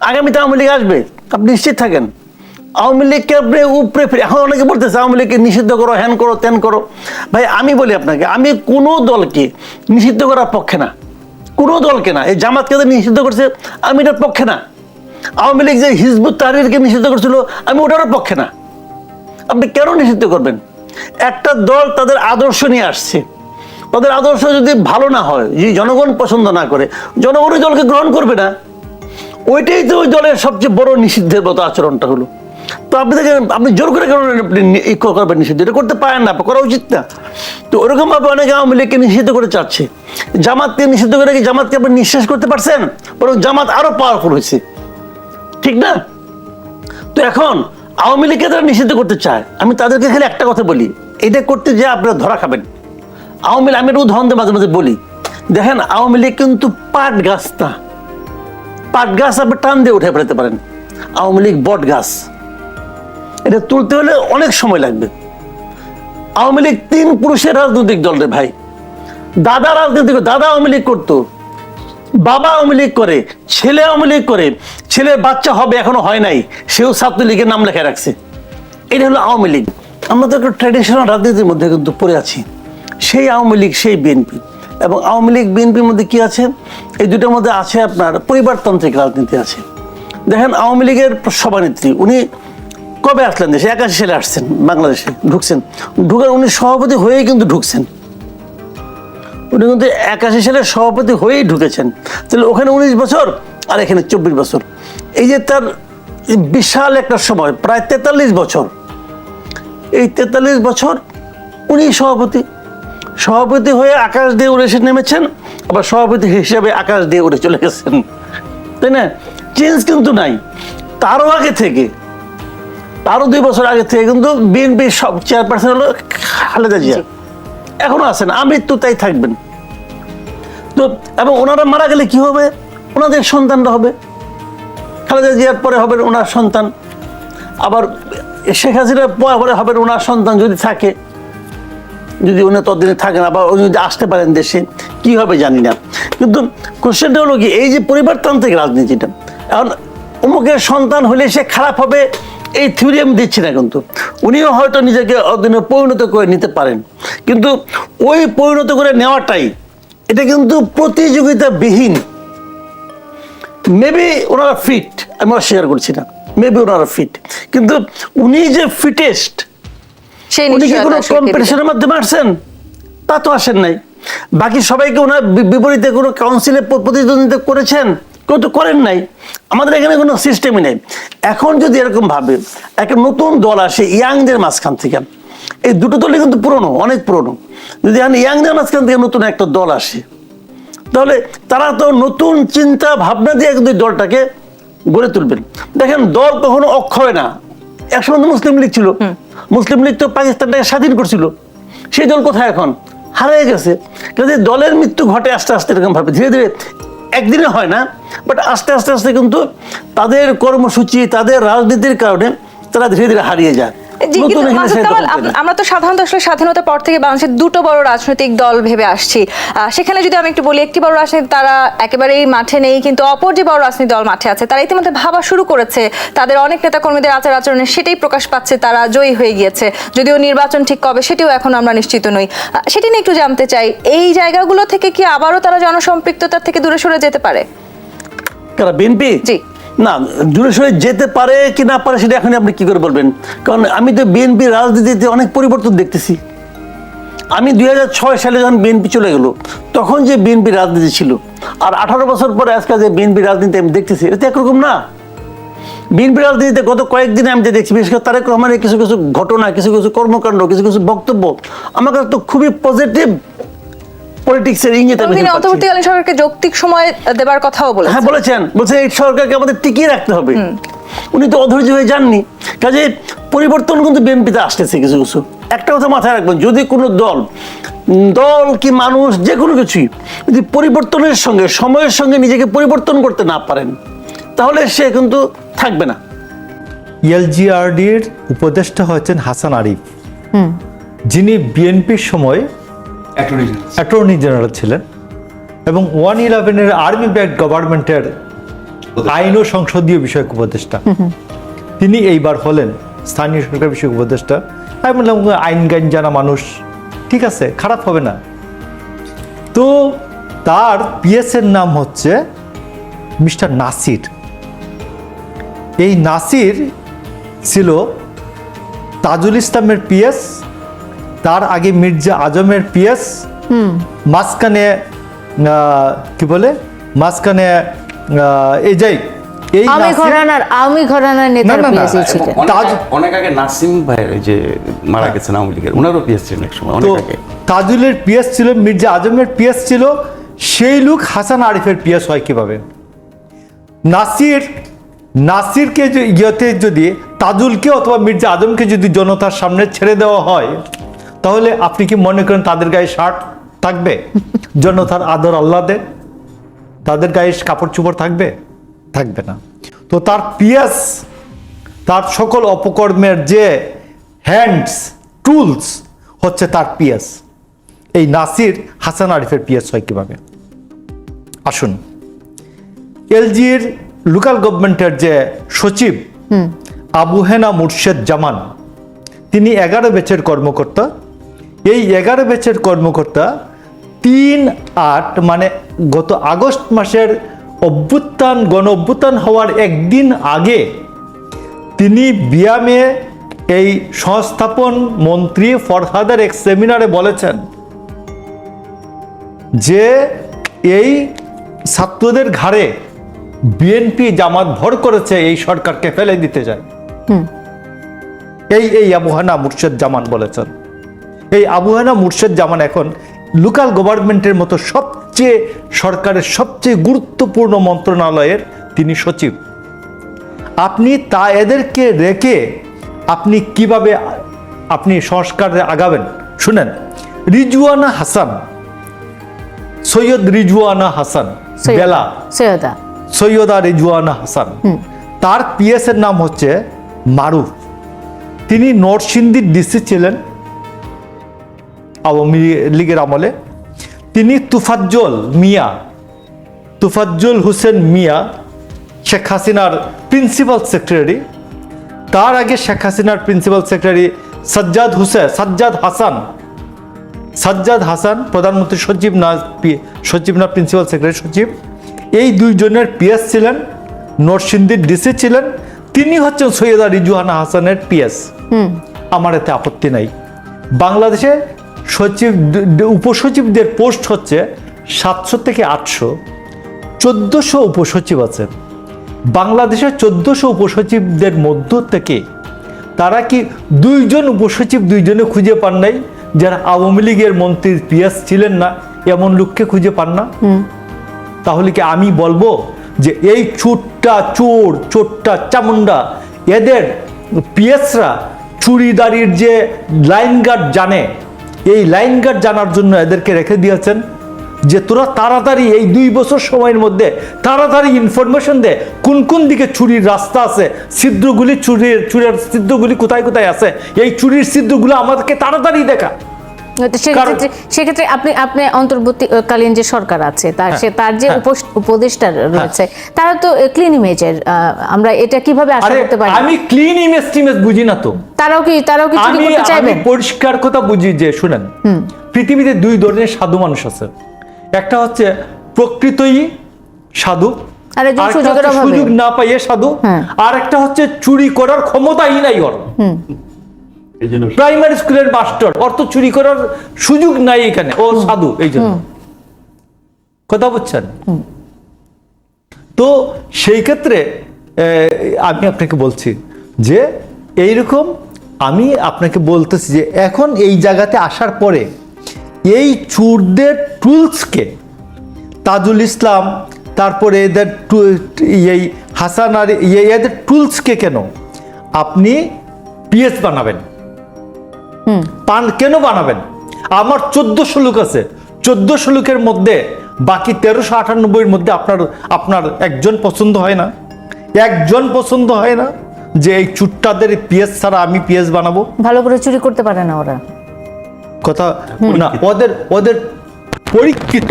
আগামীতে আওয়ামী লীগ আসবে, আপনি নিশ্চিত থাকেন? আওয়ামী লীগকে আপনি উপরে ফিরে এখন অনেকে বলতেছে, আওয়ামী লীগকে নিষিদ্ধ করো, হ্যান করো, ত্যান করো। ভাই, আমি বলি আপনাকে, আমি কোনো দলকে নিষিদ্ধ করার পক্ষে না। কোনো দলকে না। এই জামাতকে নিষিদ্ধ করছে, আমি এটার পক্ষে না। আওয়ামী লীগ যে হিজবুত তাহরিরকে নিষিদ্ধ করছিল, আমি ওটারও পক্ষে না। আপনি কেন নিষিদ্ধ করবেন? একটা দল তাদের আদর্শ নিয়ে আসছে। তাদের আদর্শ যদি ভালো না হয় যদি জনগণ পছন্দ না করে জনগণ ওই দলকে গ্রহণ করবে না। ওইটাই তো ওই দলের সবচেয়ে বড় নিষিদ্ধের মতো আচরণটা হলো। তো আপনি দেখেন, আপনি জোর করে কেন আপনি করবেন নিষিদ্ধ? এটা করতে পারেন না, করা উচিত না। তো ওরকম ভাবে অনেকে আওয়ামী লীগকে নিষিদ্ধ করে চাচ্ছে। জামাতকে নিষিদ্ধ করে কি জামাতকে আপনি নিঃশ্বাস করতে পারছেন? বরং জামাত আরও পাওয়ারফুল হয়েছে। ঠিক না? তো এখন আওয়ামী লীগকে তারা নিষিদ্ধ করতে চায়। আমি তাদেরকে খালি একটা কথা বলি। এটা করতে যে আপনারা ধরা খাবেন। আওয়ামী লীগ, আমি একটু উদাহরণ মাঝে মাঝে বলি। দেখেন, আওয়ামী লীগ কিন্তু পাট গাছ না। পাট গাছ আপনি টান দিয়ে উঠে ফেলতে পারেন। আওয়ামী লীগ বট গাছ। এটা তুলতে হলে অনেক সময় লাগবে। আওয়ামী লীগ তিন পুরুষের রাজনৈতিক দল রে ভাই। দাদা রাজনীতি দাদা আওয়ামী লীগ করতো। বাবা আওয়ামী লীগ করে, ছেলে আওয়ামী লীগ করে। ছেলের বাচ্চা হবে, এখনও হয় নাই। সেও ছাত্রলীগের নাম লেখা রাখছে। এটা হলো আওয়ামী লীগ। আমরা তো একটা ট্র্যাডিশনাল রাজনীতির মধ্যে কিন্তু পড়ে আছি। সেই আওয়ামী লীগ, সেই বিএনপি। এবং আওয়ামী লীগ, বিএনপির মধ্যে কি আছে? এই দুটোর মধ্যে আছে আপনার পরিবারতান্ত্রিক রাজনীতি আছে। দেখেন, আওয়ামী লীগের সভানেত্রী, উনি কবে আসলেন দেশে? একাশি সালে আসছেন, বাংলাদেশে ঢুকছেন। ঢুকার উনি সভাপতি হয়েই কিন্তু ঢুকছেন। উনি কিন্তু একাশি সালে সভাপতি হয়েই ঢুকেছেন। তাহলে ওখানে উনিশ বছর আর এখানে চব্বিশ বছর। এই যে তার বিশাল একটা সময়, প্রায় তেতাল্লিশ বছর। এই তেতাল্লিশ বছর উনি সভাপতি। সভাপতি হয়ে আকাশ দিয়ে উড়ে এসে নেমেছেন আবার সভাপতি হিসেবে আকাশ দিয়ে উড়ে চলে গেছেন। তাই না? চেঞ্জ কিন্তু নাই। তারও আগে থেকে তারও দুই বছর আগে থেকে কিন্তু বিএনপির সব চেয়ারপারসন হলো খালেদা জিয়া। এখনও আছেন আমৃত্যু তাই থাকবেন। তো এবং ওনারা মারা গেলে কি হবে? ওনাদের সন্তানরা হবে। খালেদা জিয়ার পরে হবে ওনার সন্তান। আবার শেখ হাসিনার পরে হবে ওনার সন্তান যদি থাকে। যদি উনি ততদিনে থাকেন, আবার উনি যদি আসতে পারেন দেশে, কি হবে জানি না। কিন্তু কোশ্চেনটা হলো কি, এই যে পরিবারতান্ত্রিক রাজনীতিটা, এখন অমুকের সন্তান হলে সে খারাপ হবে, এই থিওরি আমি দিচ্ছি না কিন্তু। উনিও হয়তো নিজেকে অদিনে পরিণত করে নিতে পারেন। কিন্তু ওই পরিণত করে নেওয়াটাই, এটা কিন্তু প্রতিযোগিতাবিহীন। মেবি ওনারা ফিট আমি শেয়ার করছি না। মেবি ওনারা ফিট কিন্তু উনি যে ফিটেস্ট সেই উনি কি কোনো কম্পিটিশনের মাধ্যমে আসছেন? তা তো আসেন নাই। বাকি সবাইকে ওনার বিপরীতে কোনো কাউন্সিলে প্রতিদ্বন্দ্বিতা করেছেন? কেউ তো করেন নাই। আমাদের এখানে কোনো সিস্টেমই নেই। এখন যদি এরকম ভাবে একটা নতুন দল আসে ইয়াংদের মাঝখান থেকে এই দুটো দলই কিন্তু পুরনো অনেক পুরনো। যদি এখন ইয়াংদের মাঝখান থেকে নতুন একটা দল আসে তাহলে তারা তো নতুন চিন্তা ভাবনা দিয়ে কিন্তু এই দলটাকে গড়ে তুলবেন। দেখেন দল কখনো অক্ষয় না। একসময় তো মুসলিম লীগ ছিল। মুসলিম লীগ তো পাকিস্তানটাকে স্বাধীন করছিল। সেই দল কোথায় এখন? হারিয়ে গেছে। কিন্তু দলের মৃত্যু ঘটে আস্তে আস্তে এরকম ভাবে। ধীরে ধীরে একদিনে হয় না বাট আস্তে আস্তে আস্তে কিন্তু তাদের কর্মসূচি তাদের রাজনীতির কারণে তারা ধীরে ধীরে হারিয়ে যায়। আমরা তো সাধারণত আসলে স্বাধীনতার পর থেকে বাংলাদেশের দুটো বড় রাজনৈতিক দল ভেবে আসছি। সেখানে যদি আমি একটু বলি একটি বড় রাজনীতি তারা একেবারেই মাঠে নেই কিন্তু অপর যে বড় রাজনৈতিক দল মাঠে আছে তারা ইতিমধ্যে ভাবা শুরু করেছে। তাদের অনেক নেতা কর্মীদের আচার আচরণে সেটাই প্রকাশ পাচ্ছে তারা জয়ী হয়ে গিয়েছে। যদিও নির্বাচন ঠিক কবে সেটিও এখন আমরা নিশ্চিত নই। সেটি নিয়ে একটু জানতে চাই এই জায়গাগুলো থেকে কি আবারও তারা জনসম্পৃক্ততার থেকে দূরে সরে যেতে পারে? বিএনপি? জি। না, দূরে সরে যেতে পারে কি না পারে সেটা এখন আপনি কি করে বলবেন? কারণ আমি তো বিএনপি রাজনীতিতে অনেক পরিবর্তন দেখতেছি। আমি দু হাজার ছয় সালে যখন বিএনপি চলে গেল, তখন যে বিএনপি রাজনীতি ছিল, আর আঠারো বছর পরে আজকাল যে বিএনপি রাজনীতি আমি দেখতেছি, এটা একরকম না। বিএনপি রাজনীতিতে গত কয়েকদিনে আমি যে দেখছি, বিশেষ করে তারেক রহমানের কিছু কিছু ঘটনা, কিছু কিছু কর্মকাণ্ড, কিছু কিছু বক্তব্য, আমার কাছে তো খুবই পজিটিভ পলিটিক্সের ইঙ্গিত আমি তিনি অন্তর্বর্তীকালীন সরকারকে যৌক্তিক সময় দেবার কথাও বলেছেন। হ্যাঁ বলেছেন। বলছে এই সরকারকে আমাদের টিকিয়ে রাখতে হবে। উনি তো অধৈর্য হয়ে যাননি। কাজে পরিবর্তন কিন্তু বিএনপিতে আসতেছে কিছু কিছু। একটা কথা মাথায় রাখবেন যদি কোনো দল দল কি মানুষ যে কোনো কিছুই যদি পরিবর্তনের সঙ্গে সময়ের সঙ্গে নিজেকে পরিবর্তন করতে না পারেন তাহলে সে কিন্তু থাকবে না। এলজিআরডির উপদেষ্টা হয়েছেন হাসান আরিফ। যিনি বিএনপির সময় অ্যাটর্নি জেনারেল ছিলেন এবং ওয়ান ইলেভেনের আর্মি ব্যাক গভর্নমেন্টের আইন ও সংসদীয় বিষয়ক উপদেষ্টা। তিনি এইবার হলেন স্থানীয় সরকার বিষয়ক উপদেষ্টা। আমি বললাম আইন গাইন জানা মানুষ ঠিক আছে খারাপ হবে না। তো তার পিএসের নাম হচ্ছে মিস্টার নাসির। এই নাসির ছিল তাজুল ইসলামের পিএস তার আগে মির্জা আজমের পিএস মাঝখানে কি বলে? মাঝখানে এই যাই এই আমি ঘরানার আমি ঘরানার নেতার না, না, পিএসি এবং ছিলেন অনেক আগে- নাসিম ভাইয়ের যে মারা গেছেন আওয়ামী লীগের ওনারও পিএস ছিলেন এক সময় অনেক আগে। তাজুলের পিএস ছিল মির্জা আজমের পিএস ছিল সেই লোক হাসান আরিফের পিএস হয় কীভাবে? নাসির নাসিরকে ইয়েতে যদি তাজুলকে অথবা মির্জা আজমকে যদি জনতার সামনে ছেড়ে দেওয়া হয় তাহলে আপনি কি মনে করেন তাদের গায়ে শার্ট থাকবে? জন্য তার আদর আল্লাদে তাদের গায়ে কাপড় চোপড় থাকবে? থাকবে না। তো তার পিএস তার সকল অপকর্মের যে হ্যান্ডস টুলস হচ্ছে তার পিএস এই নাসির হাসান আরিফের পিএস হয় কীভাবে? আসুন। এলজির লোকাল গভর্নমেন্টের যে সচিব আবু হেনা মুর্শেদ জামান তিনি এগারো বেচের কর্মকর্তা। এই এগারো বেচের কর্মকর্তা তিন আট মানে গত আগস্ট মাসের অভ্যুত্থান গণ অভ্যুত্থান হওয়ার একদিন আগে তিনি বিয়ামে এই সংস্থাপন মন্ত্রী ফরহাদের এক সেমিনারে বলেছেন যে এই ছাত্রদের ঘাড়ে বিএনপি জামাত ভর করেছে এই সরকারকে ফেলে দিতে যায় এই এই আবুহানা মুর্শেদ জামান বলেছেন। এই আবুহানা মুর্শেদ জামান এখন লোকাল গভর্নমেন্টের মতো সবচেয়ে সরকারের সবচেয়ে গুরুত্বপূর্ণ মন্ত্রণালয়ের তিনি সচিব। আপনি তা এদেরকে রেখে আপনি কীভাবে আপনি সংস্কারে আগাবেন? শুনেন রিজওয়ানা হাসান সৈয়দ রিজওয়ানা হাসান সৈয়দ- বেলা সৈয়দা। সৈয়দা রিজওয়ানা হাসান তার পিএস এর নাম হচ্ছে মারুফ। তিনি নরসিংদীর ডিসি ছিলেন আওয়ামী লীগের আমলে তিনি তুফাজ্জল মিয়া তুফাজ্জল হোসেন মিয়া শেখ হাসিনার প্রিন্সিপাল সেক্রেটারি তার আগে শেখ হাসিনার প্রিন্সিপাল সেক্রেটারি সাজ্জাদ হুসেন সাজ্জাদ হাসান সাজ্জাদ হাসান প্রধানমন্ত্রী সচিব না সচিব না প্রিন্সিপাল সেক্রেটারি সচিব এই দুইজনের পিএস ছিলেন নরসিংদীর ডিসি ছিলেন তিনি হচ্ছেন সৈয়দা রিজুহানা হাসানের পিএস। আমার এতে আপত্তি নাই। বাংলাদেশে সচিব উপসচিবদের পোস্ট হচ্ছে সাতশো থেকে আটশো চোদ্দশো উপসচিব আছেন। বাংলাদেশের চোদ্দশো উপসচিবদের মধ্য থেকে তারা কি দুইজন উপসচিব দুইজনে খুঁজে পান নাই? যারা আওয়ামী লীগের মন্ত্রীর পিএস ছিলেন না এমন লোককে খুঁজে পান না? তাহলে কি আমি বলব যে এই চুটটা চোর চোরটা চামুন্ডা এদের পিএসরা চুরিদারির যে লাইন গার্ড জানে এই লাইন গার্ড জানার জন্য এদেরকে রেখে দিয়েছেন যে তোরা তাড়াতাড়ি এই দুই বছর সময়ের মধ্যে তাড়াতাড়ি ইনফরমেশন দে, কোন কোন দিকে চুরির রাস্তা আছে, ছিদ্রগুলি চুরির চুরির ছিদ্রগুলি কোথায় কোথায় আছে, এই চুরির ছিদ্রগুলো আমাদেরকে তাড়াতাড়ি দেখা। সেক্ষেত্রে আপনি আপনি অন্তর্বর্তীকালীন যে সরকার আছে তার সে তার যে হ্যাঁ। উপদেষ্টা রয়েছে তারা তো ক্লিন ইমেজের আমরা এটা কীভাবে আশা করতে পারি? আমি ক্লিন ইমেজ টিমেজ বুঝি না তো। তারাও কি তারাও কি চুরি করতে আমি পরিষ্কার কথা বুঝি যে শুনেন পৃথিবীতে দুই ধরনের সাধু মানুষ আছে। একটা হচ্ছে প্রকৃতই সাধু। সুযোগ না পাইয়ে সাধু হ্যাঁ। আর একটা হচ্ছে চুরি করার ক্ষমতাই নাই ওর প্রাইমারি স্কুলের মাস্টার তো চুরি করার সুযোগ নাই এখানে। ও সাধু এই জন্য কথা বলছেন তো সেই ক্ষেত্রে আমি আপনাকে বলছি যে এইরকম আমি আপনাকে বলতেছি যে এখন এই জায়গাতে আসার পরে এই চুরদের টুলসকে তাজুল ইসলাম তারপরে এদের টু- এই হাসান আর এই- এদের টুলসকে কেন আপনি পিএস বানাবেন? পান কেন বানাবেন? আমার চোদ্দশো লোক আছে। চোদ্দশো লোকের মধ্যে বাকি তেরোশো আটানব্বইয়ের মধ্যে আপনার আপনার একজন পছন্দ হয় না। একজন পছন্দ হয় না যে এই চুট্টাদের পিএস ছাড়া আমি পিএস বানাবো। ভালো করে চুরি করতে পারে না ওরা। কথা না ওদের ওদের পরীক্ষিত।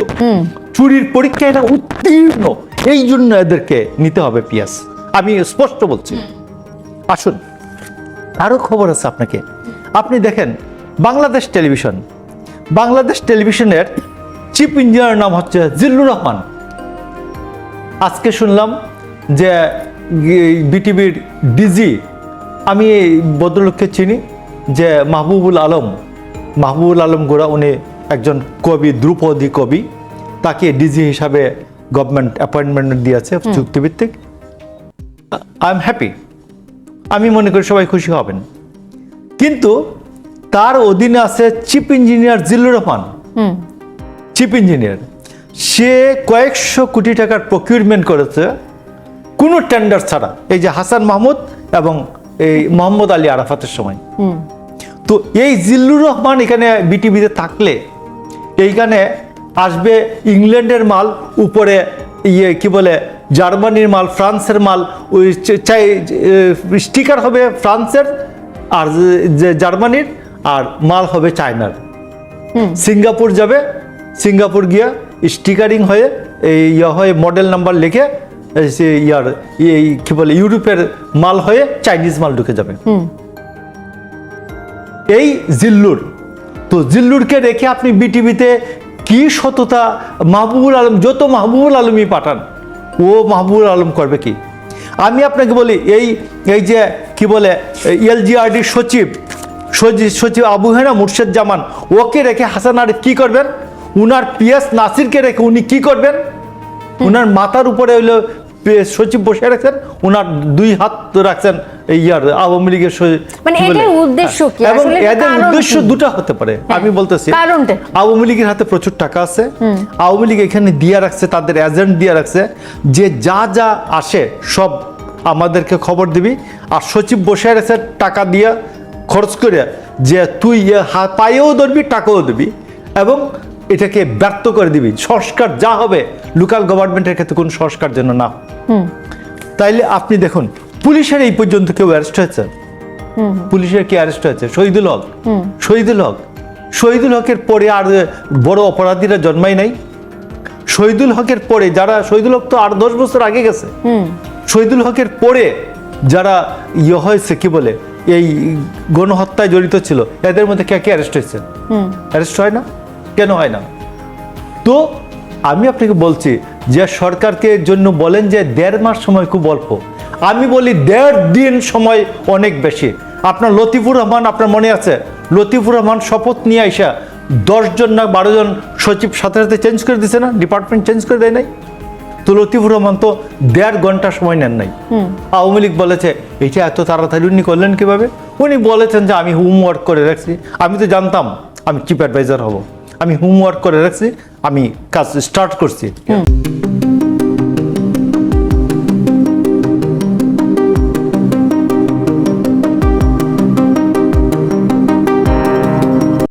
চুরির পরীক্ষা এটা উত্তীর্ণ। এই জন্য এদেরকে নিতে হবে পিয়াস আমি স্পষ্ট বলছি। আসুন। আরও খবর আছে আপনাকে। আপনি দেখেন বাংলাদেশ টেলিভিশন। বাংলাদেশ টেলিভিশনের চিফ ইঞ্জিনিয়ার নাম হচ্ছে জিল্লুর রহমান। আজকে শুনলাম যে বিটিভির ডিজি আমি এই ভদ্রলোককে চিনি যে মাহবুবুল আলম মাহবুবুল আলম গোড়া উনি একজন কবি দ্রুপদী কবি তাকে ডিজি হিসাবে গভর্নমেন্ট অ্যাপয়েন্টমেন্ট দিয়েছে চুক্তিভিত্তিক। আই এম হ্যাপি আমি মনে করি সবাই খুশি হবেন। কিন্তু তার অধীনে আছে chief engineer Zillur Rahman. Chief engineer. সে কয়েকশো কোটি টাকার প্রকিউরমেন্ট করেছে কোনো টেন্ডার ছাড়া। এই যে হাসান মাহমুদ এবং এই মোহাম্মদ আলী আরাফাতের সময়। তো এই জিল্লুর রহমান এখানে বিটিভিতে থাকলে এইখানে আসবে ইংল্যান্ডের মাল উপরে ইয়ে কি বলে জার্মানির মাল ফ্রান্সের মাল ওই চাই স্টিকার হবে ফ্রান্সের। আর জার্মানির আর মাল হবে চায়নার। সিঙ্গাপুর যাবে সিঙ্গাপুর গিয়া স্টিকারিং হয়ে এই ইয়ে হয়ে মডেল নাম্বার লিখে সে ইয়ার এই কি বলে ইউরোপের মাল হয়ে চাইনিজ মাল ঢুকে যাবে। এই জিল্লুর। তো জিল্লুরকে রেখে আপনি বিটিভিতে কি সততা মাহবুবুল আলম যত মাহবুবুল আলমই পাঠান ও মাহবুবুল আলম করবে কি? আমি আপনাকে বলি এই এই যে কি বলে এলজিআরডির সচিব সচিব সচিব আবু হেনা মুর্শেদ জামান ওকে রেখে হাসান আরিফ কি করবেন? উনার পিএস নাসিরকে রেখে উনি কি করবেন? উনার মাথার উপরে হইল সচিব বসে রাখছেন উনার দুই হাত রাখছেন এই ইয়ার আওয়ামী লীগের মানে এটার উদ্দেশ্য কি? এবং এদের উদ্দেশ্য? দুটা হতে পারে আমি বলতেছি। আওয়ামী লীগের হাতে প্রচুর টাকা আছে আওয়ামী লীগ এখানে দিয়ে রাখছে তাদের এজেন্ট দিয়ে রাখছে যে যা যা আসে সব আমাদেরকে খবর দিবি। আর সচিব বসে রাখছে টাকা দিয়ে খরচ করে যে তুই পায়েও ধরবি টাকাও দিবি। এবং এটাকে ব্যর্থ করে দিবি। সংস্কার যা হবে লোকাল গভর্নমেন্টের ক্ষেত্রে কোনো সংস্কার যেন না তাইলে আপনি দেখুন পুলিশের এই পর্যন্ত কেউ অ্যারেস্ট হয়েছে? পুলিশের কি অ্যারেস্ট হয়েছে? শহীদুল হক। শহীদুল হক। শহীদুল হকের পরে আর বড় অপরাধীরা জন্মাই নাই। শহীদুল হকের পরে যারা শহীদুল হক তো আর দশ বছর আগে গেছে। শহীদুল হকের পরে যারা ইয়ে হয়েছে কি বলে এই গণহত্যায় জড়িত ছিল এদের মধ্যে কে কে অ্যারেস্ট হয়েছে? অ্যারেস্ট হয় না? কেন হয় না? তো আমি আপনাকে বলছি যে সরকারকে জন্য বলেন যে দেড় মাস সময় খুব অল্প। আমি বলি দেড় দিন সময় অনেক বেশি। আপনার লতিফুর রহমান আপনার মনে আছে? লতিফুর রহমান শপথ নিয়ে আইসা দশজন না বারো জন সচিব সাথে সাথে চেঞ্জ করে দিছে না? ডিপার্টমেন্ট চেঞ্জ করে দেয় নাই? তো লতিফুর রহমান তো দেড় ঘণ্টা সময় নেন নাই। আওয়ামী লীগ বলেছে এটা এত তাড়াতাড়ি উনি করলেন কীভাবে? উনি বলেছেন যে আমি হোমওয়ার্ক করে রাখছি। আমি তো জানতাম আমি চিফ অ্যাডভাইজার হব। আমি হোমওয়ার্ক করে রাখছি আমি কাজ স্টার্ট করছি।